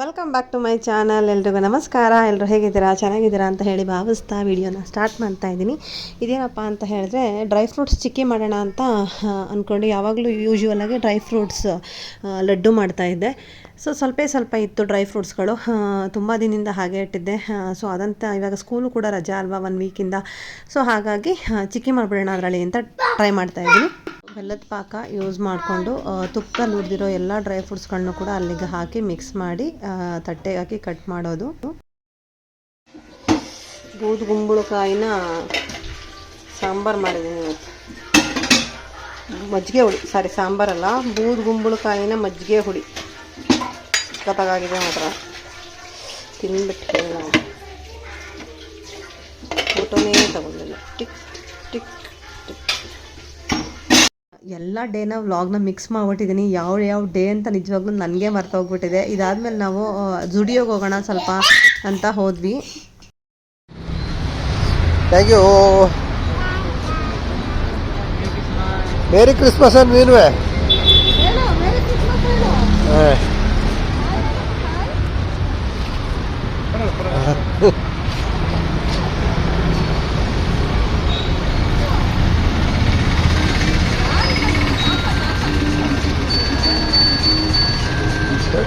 Welcome back to my channel ಎಲ್ರಿಗೂ ನಮಸ್ಕಾರ. ಎಲ್ಲರೂ ಹೇಗಿದ್ದೀರಾ? ಚೆನ್ನಾಗಿದ್ದೀರಾ ಅಂತ ಹೇಳಿ ಭಾವಿಸ್ತಾ ವಿಡಿಯೋನ ಸ್ಟಾರ್ಟ್ ಮಾಡ್ತಾ ಇದ್ದೀನಿ. ಇದೇನಪ್ಪ ಅಂತ ಹೇಳಿದ್ರೆ ಡ್ರೈ ಫ್ರೂಟ್ಸ್ ಚಿಕ್ಕಿ ಮಾಡೋಣ ಅಂತ ಅಂದ್ಕೊಂಡು ಯಾವಾಗಲೂ ಯೂಶ್ವಲಾಗಿ ಡ್ರೈ ಫ್ರೂಟ್ಸ್ ಲಡ್ಡು ಮಾಡ್ತಾ ಇದ್ದೆ. ಸೊ ಸ್ವಲ್ಪ ಸ್ವಲ್ಪ ಇತ್ತು ಡ್ರೈ ಫ್ರೂಟ್ಸ್ಗಳು ತುಂಬ ದಿನದಿಂದ ಹಾಗೆ ಇಟ್ಟಿದ್ದೆ. ಸೊ ಅದಂತ ಇವಾಗ ಸ್ಕೂಲು ಕೂಡ ರಜಾ ಅಲ್ವಾ ಒನ್ ವೀಕಿಂದ ಸೊ ಹಾಗಾಗಿ ಚಿಕ್ಕಿ ಮಾಡಿಬಿಡೋಣ ಅದರಲ್ಲಿ ಅಂತ ಟ್ರೈ ಮಾಡ್ತಾ ಇದ್ದೀನಿ. ಬೆಲ್ಲದ ಪಾಕ ಯೂಸ್ ಮಾಡಿಕೊಂಡು ತುಪ್ಪದಲ್ಲಿ ಹುರಿದಿರೋ ಎಲ್ಲ ಡ್ರೈ ಫ್ರೂಟ್ಸ್ಗಳನ್ನೂ ಕೂಡ ಅಲ್ಲಿಗೆ ಹಾಕಿ ಮಿಕ್ಸ್ ಮಾಡಿ ತಟ್ಟೆಗೆ ಹಾಕಿ ಕಟ್ ಮಾಡೋದು. ಬೂದು ಗುಂಬಳಕಾಯಿನ ಸಾಂಬಾರು ಮಾಡಿದ್ದೀನಿ ಇವತ್ತು. ಮಜ್ಜಿಗೆ ಹುಡಿ ಸಾರಿ ಸಾಂಬಾರಲ್ಲ ಬೂದು ಗುಂಬಳಕಾಯಿನ ಮಜ್ಜಿಗೆ ಹುಡಿ. ಸಖತ್ತಾಗಿದೆ ಮಾತ್ರ. ತಿನ್ಬಿಟ್ಟು ಹೇಳ ಫೋಟೋನೇ ತಗೊಂಡಿಲ್ಲ. ಟಿಕ್ ಟಿಕ್ ಎಲ್ಲ ಡೇನ ವ್ಲಾಗ್ನ ಮಿಕ್ಸ್ ಮಾಡ್ಬಿಟ್ಟಿದ್ದೀನಿ ಯಾವ ಯಾವ ಡೇ ಅಂತ ನಿಜವಾಗ್ಲೂ ನನಗೆ ಮರ್ತೋಗ್ಬಿಟ್ಟಿದೆ. ಇದಾದಮೇಲೆ ನಾವು ಜುಡಿಯೋಗೆ ಹೋಗೋಣ ಸ್ವಲ್ಪ ಅಂತ ಹೋದ್ವಿ. ಥ್ಯಾಂಕ್ ಯು ಮೇರಿ ಕ್ರಿಸ್ಮಸ್ ಅಂತ ನೀನುವೆ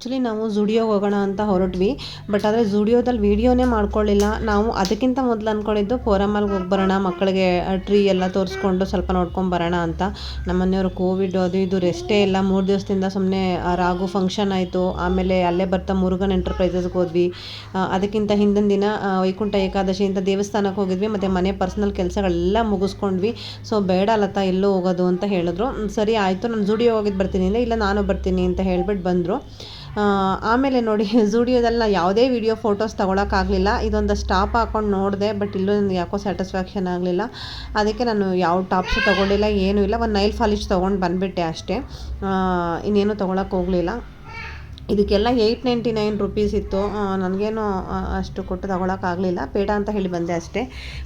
ಆ್ಯಕ್ಚುಲಿ ನಾವು ಜುಡಿಯೋಗೆ ಹೋಗೋಣ ಅಂತ ಹೊರಟ್ವಿ. ಬಟ್ ಆದರೆ ಜುಡಿಯೋದಲ್ಲಿ ವೀಡಿಯೋನೇ ಮಾಡ್ಕೊಳ್ಳಿಲ್ಲ. ನಾವು ಅದಕ್ಕಿಂತ ಮೊದಲು ಅಂದ್ಕೊಂಡಿದ್ದು ಫೋರಮಲ್ಗೆ ಹೋಗಿ ಬರೋಣ, ಮಕ್ಕಳಿಗೆ ಟ್ರೀ ಎಲ್ಲ ತೋರಿಸ್ಕೊಂಡು ಸ್ವಲ್ಪ ನೋಡ್ಕೊಂಡು ಬರೋಣ ಅಂತ. ನಮ್ಮ ಮನೆಯವರು ಕೋವಿಡ್ ಅದು ಇದು ರೆಸ್ಟೇ ಇಲ್ಲ. ಮೂರು ದಿವಸದಿಂದ ಸುಮ್ಮನೆ ರಾಗು ಫಂಕ್ಷನ್ ಆಯಿತು. ಆಮೇಲೆ ಅಲ್ಲೇ ಬರ್ತಾ ಮುರುಗನ್ ಎಂಟರ್ಪ್ರೈಸಸ್ಗೆ ಹೋದ್ವಿ. ಅದಕ್ಕಿಂತ ಹಿಂದಿನ ದಿನ ವೈಕುಂಠ ಏಕಾದಶಿ ಅಂತ ದೇವಸ್ಥಾನಕ್ಕೆ ಹೋಗಿದ್ವಿ. ಮತ್ತು ಮನೆ ಪರ್ಸ್ನಲ್ ಕೆಲಸಗಳೆಲ್ಲ ಮುಗಿಸ್ಕೊಂಡ್ವಿ. ಸೊ ಬೇಡ ಲತಾ, ಎಲ್ಲೋ ಹೋಗೋದು ಅಂತ ಹೇಳಿದ್ರು. ಸರಿ, ಆಯಿತು. ನಾನು ಜುಡಿಯೋ ಹೋಗಿದ್ದು ಬರ್ತೀನಿ ಅಂದರೆ ಇಲ್ಲ, ನಾನು ಬರ್ತೀನಿ ಅಂತ ಹೇಳ್ಬಿಟ್ಟು ಬಂದರು. ಆಮೇಲೆ ನೋಡಿ ಝೂಡಿಯೋದಲ್ಲಿ ಯಾವುದೇ ವಿಡಿಯೋ ಫೋಟೋಸ್ ತೊಗೊಳಕ್ಕಾಗಲಿಲ್ಲ. ಇದೊಂದು ಸ್ಟಾಪ್ ಹಾಕೊಂಡು ನೋಡಿದೆ ಬಟ್ ಇಲ್ಲೂ ನನಗೆ ಯಾಕೋ ಸ್ಯಾಟಿಸ್ಫ್ಯಾಕ್ಷನ್ ಆಗಲಿಲ್ಲ. ಅದಕ್ಕೆ ನಾನು ಯಾವ ಟಾಪ್ಸು ತೊಗೊಂಡಿಲ್ಲ, ಏನೂ ಇಲ್ಲ. ಒಂದು ನೈಲ್ ಫಾಲಿಶ್ ತೊಗೊಂಡು ಬಂದುಬಿಟ್ಟೆ ಅಷ್ಟೇ. ಇನ್ನೇನು ತೊಗೊಳಕ್ಕೆ ಹೋಗಲಿಲ್ಲ. ಇದಕ್ಕೆಲ್ಲ ಏಯ್ಟ್ ನೈಂಟಿ ನೈನ್ ರುಪೀಸ್ ಇತ್ತು ನನಗೇನು ಅಷ್ಟು ಕೊಟ್ಟು ತಗೊಳಕ್ಕಾಗಲಿಲ್ಲ ಬೇಡ ಅಂತ ಹೇಳಿ ಬಂದೆ ಅಷ್ಟೇ.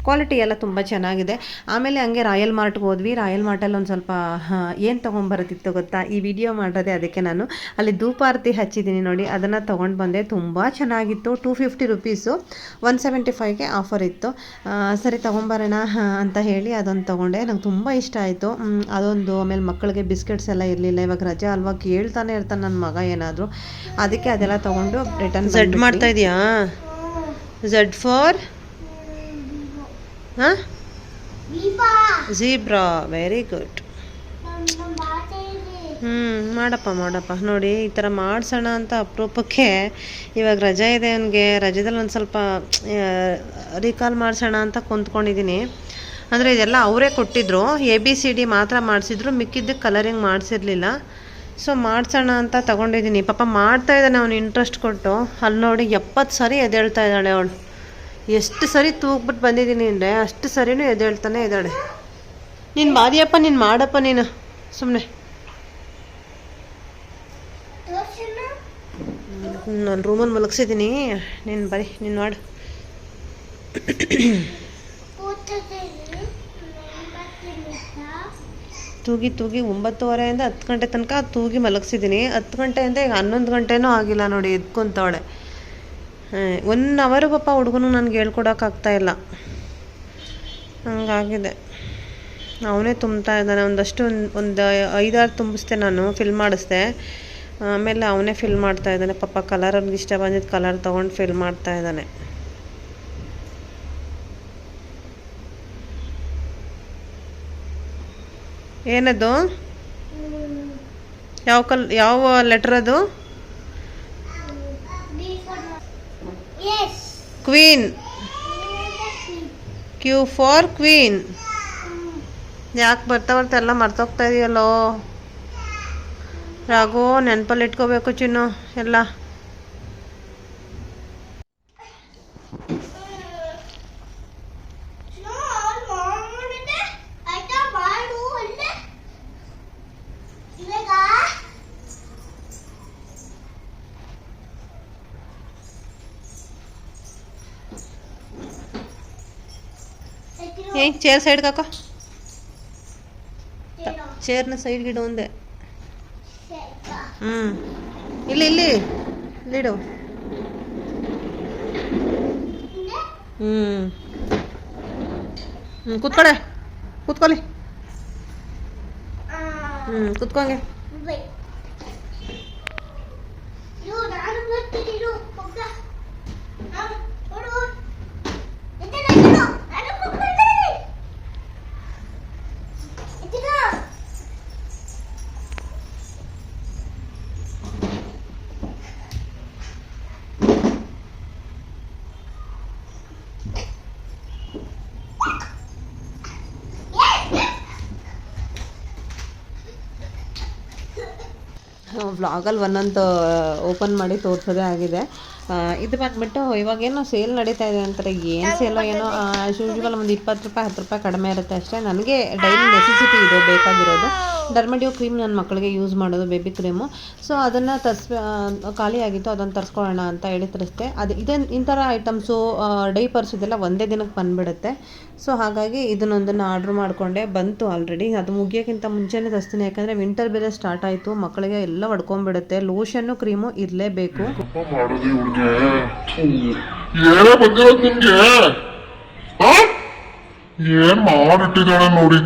ಕ್ವಾಲಿಟಿ ಎಲ್ಲ ತುಂಬ ಚೆನ್ನಾಗಿದೆ. ಆಮೇಲೆ ಹಂಗೆ ರಾಯಲ್ ಮಾರ್ಟ್ಗೆ ಹೋದ್ವಿ. ರಾಯಲ್ ಮಾರ್ಟಲ್ಲಿ ಒಂದು ಸ್ವಲ್ಪ ಏನು ತೊಗೊಂಬರೋದಿತ್ತು ಗೊತ್ತಾ? ಈ ವಿಡಿಯೋ ಮಾಡೋದೆ ಅದಕ್ಕೆ ನಾನು. ಅಲ್ಲಿ ಧೂಪಾರತಿ ಹಚ್ಚಿದ್ದೀನಿ ನೋಡಿ. ಅದನ್ನು ತೊಗೊಂಡು ಬಂದೆ. ತುಂಬ ಚೆನ್ನಾಗಿತ್ತು. Two fifty rupees one seventy ಫೈವ್ಗೆ offer ಇತ್ತು. ಸರಿ ತೊಗೊಂಬರೋಣ ಅಂತ ಹೇಳಿ ಅದೊಂದು ತೊಗೊಂಡೆ. ನಂಗೆ ತುಂಬ ಇಷ್ಟ ಆಯಿತು. ಅದೊಂದು ಆಮೇಲೆ ಮಕ್ಕಳಿಗೆ ಬಿಸ್ಕೆಟ್ಸ್ ಎಲ್ಲ ಇರಲಿಲ್ಲ. ಇವಾಗ ರಜೆ ಅಲ್ವಾ ಕೇಳ್ತಾನೆ ಇರ್ತಾನೆ ನನ್ನ ಮಗ ಏನಾದರೂ. ಅದಕ್ಕೆ ಅದೆಲ್ಲ ತಗೊಂಡು ರಿಟರ್ನ್ ಝಡ್ ಮಾಡ್ತಾ ಇದೆಯಾ? ಝಡ್ ಫಾರ್ ಹಾಂ? ಝೀಬ್ರಾ ವೆರಿ ಗುಡ್ ಹ್ಞೂ ಮಾಡಪ್ಪ ಮಾಡಪ್ಪ. ನೋಡಿ ಈ ಥರ ಮಾಡಿಸೋಣ ಅಂತ ಅಪರೂಪಕ್ಕೆ ಇವಾಗ ರಜೆ ಇದೆ ಅವನಿಗೆ ರಜದಲ್ಲಿ ಒಂದು ಸ್ವಲ್ಪ ರೀಕಾಲ್ ಮಾಡಿಸೋಣ ಅಂತ ಕುಂತ್ಕೊಂಡಿದ್ದೀನಿ ಅಂದರೆ ಇದೆಲ್ಲ ಅವರೇ ಕೊಟ್ಟಿದ್ರು ಎ ಬಿ ಸಿ ಡಿ ಮಾತ್ರ ಮಾಡಿಸಿದ್ರು ಮಿಕ್ಕಿದ್ದಕ್ಕೆ ಕಲರಿಂಗ್ ಮಾಡಿಸಿರ್ಲಿಲ್ಲ. ಸೊ ಮಾಡ್ಸೋಣ ಅಂತ ತಗೊಂಡಿದ್ದೀನಿ. ಪಾಪ ಮಾಡ್ತಾ ಇದ್ದಾನೆ ಅವನು ಇಂಟ್ರೆಸ್ಟ್ ಕೊಟ್ಟು. ಅಲ್ಲಿ ನೋಡಿ ಎಪ್ಪತ್ತು ಸರಿ ಎದ್ದೇಳ್ತಾ ಇದ್ದಾಳೆ ಅವಳು. ಎಷ್ಟು ಸರಿ ತೂಗ್ಬಿಟ್ಟು ಬಂದಿದ್ದೀನಿ ಅಂದರೆ ಅಷ್ಟು ಸರಿನೂ ಎದ್ದೇಳ್ತಾನೆ ಇದ್ದಾಳೆ. ನೀನು ಮಾದಿಯಪ್ಪ, ನೀನು ಮಾಡಪ್ಪ ನೀನು. ಸುಮ್ಮನೆ ನಾನು ರೂಮಲ್ಲಿ ಮಲಗಿಸಿದ್ದೀನಿ. ನೀನು ಬರೀ, ನೀನು ಮಾಡು. ತೂಗಿ ತೂಗಿ ಒಂಬತ್ತುವರೆಯಿಂದ ಹತ್ತು ಗಂಟೆ ತನಕ ತೂಗಿ ಮಲಗಿಸಿದ್ದೀನಿ. ಹತ್ತು ಗಂಟೆಯಿಂದ ಈಗ ಹನ್ನೊಂದು ಗಂಟೆನೂ ಆಗಿಲ್ಲ ನೋಡಿ ಎದ್ಕೊಂತವಳೆ. ಒನ್ ಅವರು ಪಾಪ ಹುಡುಗನು ನನಗೆ ಹೇಳ್ಕೊಡೋಕ್ಕಾಗ್ತಾ ಇಲ್ಲ. ಹಂಗಾಗಿದೆ. ಅವನೇ ತುಂಬ್ತಾ ಇದ್ದಾನೆ. ಒಂದಷ್ಟು ಒಂದು ಒಂದು ಐದಾರು ತುಂಬಿಸ್ದೆ ನಾನು ಫಿಲ್ ಮಾಡಿಸ್ದೆ ಆಮೇಲೆ ಅವನೇ ಫಿಲ್ ಮಾಡ್ತಾ ಇದ್ದಾನೆ. ಪಾಪ ಕಲರ್ ಅವ್ನಿಗೆ ಇಷ್ಟ ಬಂದಿದ್ದು ಕಲರ್ ತೊಗೊಂಡು ಫಿಲ್ ಮಾಡ್ತಾ ಇದ್ದಾನೆ. ಏನದು? ಯಾವ ಕಲ್, ಯಾವ ಲೆಟರ್ ಅದು? ಕ್ವೀನ್ ಕ್ಯೂ ಫಾರ್ ಕ್ವೀನ್ ಯಾಕೆ ಬರ್ತಾ ಬರ್ತಾ ಎಲ್ಲ ಮರ್ತೋಗ್ತಾ ಇದೆಯಲ್ಲೋ? ರಾಘು, ನೆನಪಲ್ಲಿ ಇಟ್ಕೋಬೇಕು ಚಿನ್ನು, ಎಲ್ಲ. ಏ ಚೇರ್ ಸೈಡ್ ಕಾಕ ಚೇರ್ನ ಸೈಡ್ ಗಿಡ ಒಂದೇ. ಹ್ಮ್. ಇಲ್ಲಿ ಇಲ್ಲಿ. ಇಲ್ಲಿಡು ಹ್ಮ್. ಹ್ಞೂ ಕೂತ್ಕೊಳೆ. ಕೂತ್ಕೊಳ್ಳಿ. ಹ್ಞೂ ಕೂತ್ಕೊಂಗೆ. ವ್ಲಾಗಲ್ಲಿ ಒಂದೊಂದು ಓಪನ್ ಮಾಡಿ ತೋರಿಸೋದೇ ಆಗಿದೆ. ಇದು ಬಂದ್ಬಿಟ್ಟು ಇವಾಗೇನೋ ಸೇಲ್ ನಡೀತಾ ಇದೆ ಅಂತಾರೆ. ಏನು ಸೇಲೋ ಏನೋ ಆಸ್ ಯೂಶ್ವಲ್ ಒಂದು ಇಪ್ಪತ್ತು ರೂಪಾಯಿ ಹತ್ತು ರೂಪಾಯಿ ಕಡಿಮೆ ಇರುತ್ತೆ ಅಷ್ಟೇ. ನನಗೆ ಡೈಲಿ ನೆಸೆಸಿಟಿ ಇದೆ ಬೇಕಾಗಿರೋದು. ಡರ್ಮಡಿಯೋ ಕ್ರೀಮ್ ನನ್ನ ಮಕ್ಕಳಿಗೆ ಯೂಸ್ ಮಾಡೋದು ಬೇಬಿ ಕ್ರೀಮು ಸೊ ಅದನ್ನು ತರ್ಸ್ ಖಾಲಿಯಾಗಿತ್ತು ಅದನ್ನು ತರಿಸ್ಕೊಳ್ಳೋಣ ಅಂತ ಹೇಳಿ ತರಿಸ್ತೆ ಅದು ಇದನ್ನು ಇಂಥರ ಥರ ಐಟಮ್ಸು ಡೈಪರ್ಸ್ ಇದೆಲ್ಲ ಒಂದೇ ದಿನಕ್ಕೆ ಬಂದುಬಿಡುತ್ತೆ. ಸೊ ಹಾಗಾಗಿ ಇದನ್ನೊಂದನ್ನು ಆರ್ಡ್ರ್ ಮಾಡಿಕೊಂಡೆ. ಬಂತು ಆಲ್ರೆಡಿ ಅದು ಮುಗಿಯೋಕ್ಕಿಂತ ಮುಂಚೆನೇ ತರಿಸ್ತೀನಿ. ಯಾಕಂದರೆ ವಿಂಟರ್ ಬೇರೆ ಸ್ಟಾರ್ಟ್ ಆಯಿತು. ಮಕ್ಕಳಿಗೆ ಎಲ್ಲ ಹೊಡ್ಕೊಂಡ್ಬಿಡುತ್ತೆ. ಲೋಷನ್ನು ಕ್ರೀಮು ಇರಲೇಬೇಕು. ಅಪ್ಪ ಮಾಡೋದು ಇವ್ರಿಗೆ ಏನೇ ಬಂದಿರೋದು ನಿಮ್ಗೆ ಆ? ಏನ್ ಮಾಡಿಟ್ಟಿದ್ದಾಳೆ ನೋಡಿ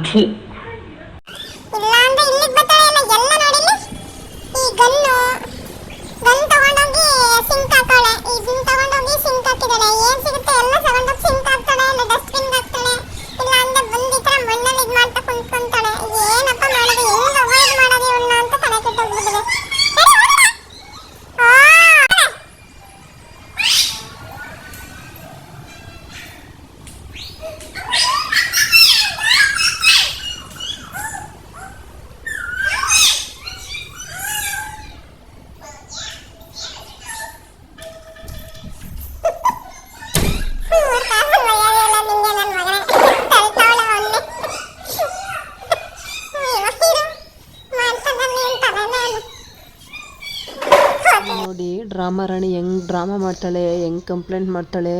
ನೋಡಿ ಡ್ರಾಮಾ ರಾಣಿ ಹೆಂಗ್ ಡ್ರಾಮಾ ಮಾಡ್ತಾಳೆ, ಹೆಂಗ್ ಕಂಪ್ಲೇಂಟ್ ಮಾಡ್ತಾಳೆ,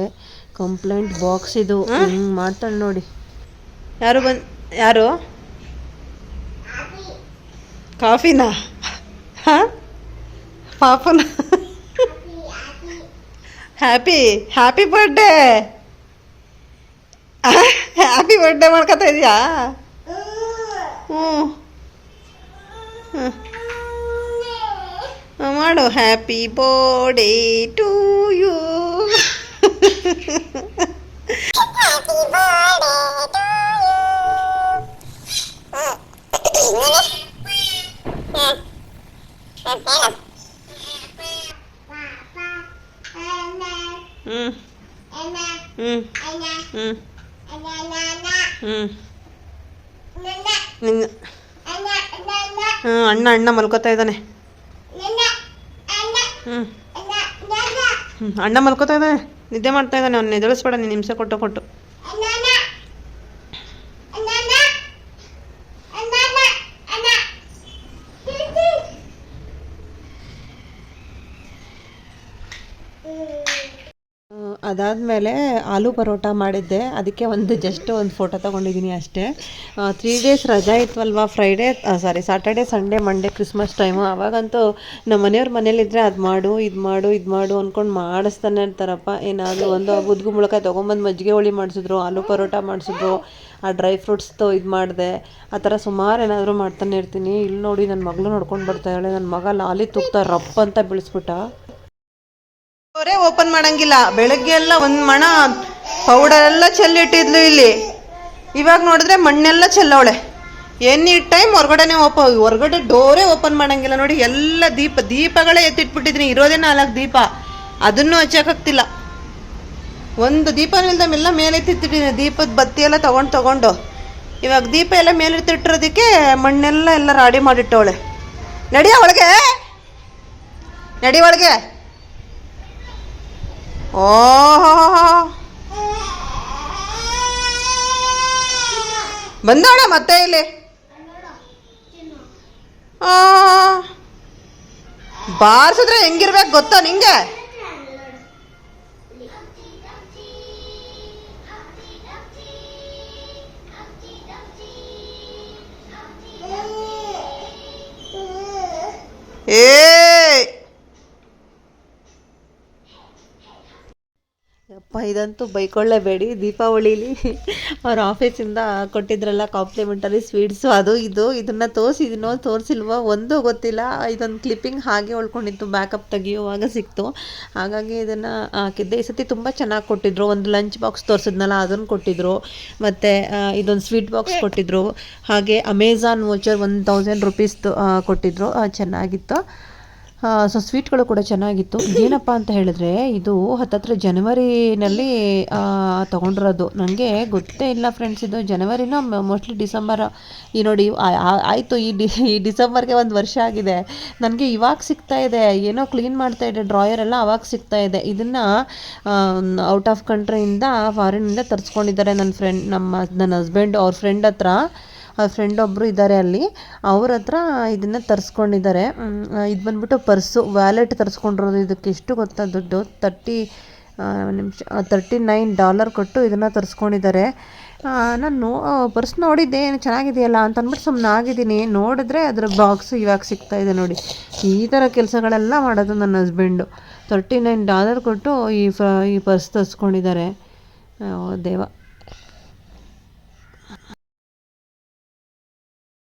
ಕಂಪ್ಲೇಂಟ್ ಬಾಕ್ಸ್ ಇದು ಹೆಂಗ್ ಮಾಡ್ತಾಳೆ ನೋಡಿ. ಯಾರು ಬಂದ್, ಯಾರು? ಕಾಫಿನಾ? ಪಾಪನ? Happy happy birthday happy birthday ಮಾಡ್ಕೊತಾ ಇದೆಯಾ? ಹ್ಞೂ ಹ್ಞೂ ಮಾಡು happy birthday to you Happy birthday to you. ಹ್ಮ್. ಹ್ಮ್. ಹ್ಮ್, ಹೇಳು. ಹ್ಞೂ ಹ್ಞೂ ಹ್ಞೂ ಹ್ಞೂ ನಿನ್ನ ಹ್ಞೂ ಅಣ್ಣ ಅಣ್ಣ ಮಲ್ಕೋತಾ ಇದ್ದಾನೆ ಹ್ಞೂ ಹ್ಞೂ ಅಣ್ಣ ಮಲ್ಕೋತಾ ಇದ್ದಾನೆ ನಿದ್ದೆ ಮಾಡ್ತಾ ಇದ್ದಾನೆ ಅವ್ನು ಎದುರಿಸ್ಬೇಡ ನೀನು ಹಿಂಸೆ ಕೊಟ್ಟು ಕೊಟ್ಟು. ಅದಾದಮೇಲೆ ಆಲೂ ಪರೋಟ ಮಾಡಿದ್ದೆ. ಅದಕ್ಕೆ ಒಂದು ಜಸ್ಟ್ ಒಂದು ಫೋಟೋ ತೊಗೊಂಡಿದ್ದೀನಿ ಅಷ್ಟೇ. ತ್ರೀ ಡೇಸ್ ರಜಾ ಇತ್ತಲ್ವ Friday sorry Saturday Sunday Monday Christmas time ಅವಾಗಂತೂ ನಮ್ಮ ಮನೆಯವ್ರ ಮನೇಲಿದ್ದರೆ ಅದು ಮಾಡು, ಇದು ಮಾಡು ಇದು ಮಾಡು ಅಂದ್ಕೊಂಡು ಮಾಡಿಸ್ತಾನೆ ಇರ್ತಾರಪ್ಪ. ಏನಾದರೂ ಒಂದು ಬುದ್ಗು ಮುಳಕ ತೊಗೊಂಬಂದು ಮಜ್ಜಿಗೆ ಹೋಳಿ ಮಾಡಿಸಿದ್ರು, ಆಲೂ ಪರೋಟ ಮಾಡಿಸಿದ್ರು, ಆ ಡ್ರೈ ಫ್ರೂಟ್ಸ್ದು ಇದು ಮಾಡಿದೆ. ಆ ಥರ ಸುಮಾರು ಏನಾದರೂ ಮಾಡ್ತಾನೆ ಇರ್ತೀನಿ. ಇಲ್ಲಿ ನೋಡಿ ನನ್ನ ಮಗಳು ನೋಡ್ಕೊಂಡು ಬರ್ತಾ ಇದ್ದಾಳೆ. ನನ್ನ ಮಗ ಲಾಲಿ ತುಕ್ತಾ ರಪ್ ಅಂತ ಬೀಳಿಸ್ಬಿಟ್ಟ. ಅವರೇ ಓಪನ್ ಮಾಡಂಗಿಲ್ಲ. ಬೆಳಗ್ಗೆ ಎಲ್ಲ ಒಂದು ಮಣ ಪೌಡರ್ ಎಲ್ಲ ಚೆಲ್ಲಿಟ್ಟಿದ್ಲು ಇಲ್ಲಿ. ಇವಾಗ ನೋಡಿದ್ರೆ ಮಣ್ಣೆಲ್ಲ ಚೆಲ್ಲವಳೆ. ಎನಿ ಟೈಮ್ ಹೊರಗಡೆನೆ ಓಪನ್ ಹೊರಗಡೆ ಡೋರೇ ಓಪನ್ ಮಾಡಂಗಿಲ್ಲ ನೋಡಿ. ಎಲ್ಲ ದೀಪ, ದೀಪಗಳೇ ಎತ್ತಿಟ್ಬಿಟ್ಟಿದ್ದೀನಿ ಇರೋದೇ ನಾಲ್ಕು ದೀಪ. ಅದನ್ನು ಹಚ್ಚಕ್ಕಾಗ್ತಿಲ್ಲ. ಒಂದು ದೀಪ ಎಲ್ಲ ಮೇಲೆ ದೀಪದ ಬತ್ತಿ ಎಲ್ಲ ತಗೊಂಡು ತಗೊಂಡು. ಇವಾಗ ದೀಪ ಎಲ್ಲ ಮೇಲೆತ್ತಿಟ್ಟಿರೋದಕ್ಕೆ ಮಣ್ಣೆಲ್ಲ ಎಲ್ಲ ರಾಡಿ ಮಾಡಿಟ್ಟವಳೆ. ನಡಿಯ ಒಳಗೆ ನಡಿ ಒಳಗೆ ಓಹೋ ಬಂದವಳ ಮತ್ತೆ ಇಲ್ಲಿ? ಬಾರ್ಸಿದ್ರೆ ಹೆಂಗಿರ್ಬೇಕು ಗೊತ್ತಾ ನಿಂಗೆ. ಏ. ಯಪ್ಪ ಇದಂತೂ ಬೈಕೊಳ್ಳೇಬೇಡಿ. ದೀಪಾವಳಿಲಿ ಅವ್ರ ಆಫೀಸಿಂದ ಕೊಟ್ಟಿದ್ರಲ್ಲ ಕಾಂಪ್ಲಿಮೆಂಟರಿ ಸ್ವೀಟ್ಸು ಅದು ಇದು, ಇದನ್ನು ತೋರಿಸಿದಿನೋ ತೋರಿಸಿಲ್ವೋ? ಒಂದು ಗೊತ್ತಿಲ್ಲ. ಇದೊಂದು ಕ್ಲಿಪ್ಪಿಂಗ್ ಹಾಗೆ ಉಳ್ಕೊಂಡಿತ್ತು ಬ್ಯಾಕಪ್ ತೆಗಿಯುವಾಗ ಸಿಕ್ತು. ಹಾಗಾಗಿ ಇದನ್ನು ಹಾಕಿದ್ದೆ. ಈ ಸತಿ ತುಂಬ ಚೆನ್ನಾಗಿ ಕೊಟ್ಟಿದ್ರು. ಒಂದು ಲಂಚ್ ಬಾಕ್ಸ್ ತೋರಿಸಿದ್ನಲ್ಲ ಅದನ್ನು ಕೊಟ್ಟಿದ್ರು. ಮತ್ತು ಇದೊಂದು ಸ್ವೀಟ್ ಬಾಕ್ಸ್ ಕೊಟ್ಟಿದ್ರು. ಹಾಗೆ Amazon voucher one thousand rupees ಕೊಟ್ಟಿದ್ರು. ಚೆನ್ನಾಗಿತ್ತು. ಸೊ ಸ್ವೀಟ್ಗಳು ಕೂಡ ಚೆನ್ನಾಗಿತ್ತು. ಏನಪ್ಪ ಅಂತ ಹೇಳಿದ್ರೆ, ಇದು ಹತ್ತತ್ರ ಜನವರಿನಲ್ಲಿ ತಗೊಂಡಿರೋದು. ನನಗೆ ಗೊತ್ತೇ ಇಲ್ಲ ಫ್ರೆಂಡ್ಸ್ ಇದು ಜನವರಿನೋ ಮೋಸ್ಟ್ಲಿ ಡಿಸೆಂಬರ್, ಈ ನೋಡಿ ಆಯಿತು, ಈ ಡಿ, ಈ ಡಿಸೆಂಬರ್ಗೆ ಒಂದು ವರ್ಷ ಆಗಿದೆ. ನನಗೆ ಇವಾಗ ಸಿಗ್ತಾ ಇದೆ. ಏನೋ ಕ್ಲೀನ್ ಮಾಡ್ತಾ ಇದೆ ಡ್ರಾಯರ್ ಎಲ್ಲ ಅವಾಗ ಸಿಗ್ತಾ ಇದೆ. ಇದನ್ನು ಔಟ್ ಆಫ್ ಕಂಟ್ರಿಯಿಂದ ಫಾರಿನಿಂದ ತರಿಸ್ಕೊಂಡಿದ್ದಾರೆ ನನ್ನ ಫ್ರೆಂಡ್ ನಮ್ಮ, ನನ್ನ ಹಸ್ಬೆಂಡ್ ಅವ್ರ ಫ್ರೆಂಡ್ ಹತ್ರ. ಫ್ರೆಂಡ್ ಒಬ್ಬರು ಇದ್ದಾರೆ ಅಲ್ಲಿ. ಅವ್ರ ಹತ್ರ ಇದನ್ನು ತರಿಸ್ಕೊಂಡಿದ್ದಾರೆ ಇದು ಬಂದ್ಬಿಟ್ಟು ಪರ್ಸು ವ್ಯಾಲೆಟ್ ತರಿಸ್ಕೊಂಡಿರೋದು ಇದಕ್ಕೆ ಎಷ್ಟು ಗೊತ್ತಾ ದುಡ್ಡು? ತರ್ಟಿ ನಿಮಿಷ ತರ್ಟಿ ನೈನ್ ಡಾಲರ್ ಕೊಟ್ಟು ಇದನ್ನು ತರಿಸ್ಕೊಂಡಿದ್ದಾರೆ ನಾನು ಪರ್ಸ್ ನೋಡಿದ್ದೆ, ಏನು ಚೆನ್ನಾಗಿದೆಯಲ್ಲ ಅಂತ ಅಂದ್ಬಿಟ್ಟು ಸುಮ್ಮನೆ ಆಗಿದ್ದೀನಿ. ನೋಡಿದ್ರೆ ಅದರ ಬಾಕ್ಸ್ ಇವಾಗ ಸಿಗ್ತಾ ಇದೆ ನೋಡಿ. ಈ ಥರ ಕೆಲಸಗಳೆಲ್ಲ ಮಾಡೋದು ನನ್ನ ಹಸ್ಬೆಂಡು ತರ್ಟಿ ನೈನ್ ಡಾಲರ್ ಕೊಟ್ಟು ಈ ಈ ಪರ್ಸ್ ತರಿಸ್ಕೊಂಡಿದ್ದಾರೆ ದೇವ.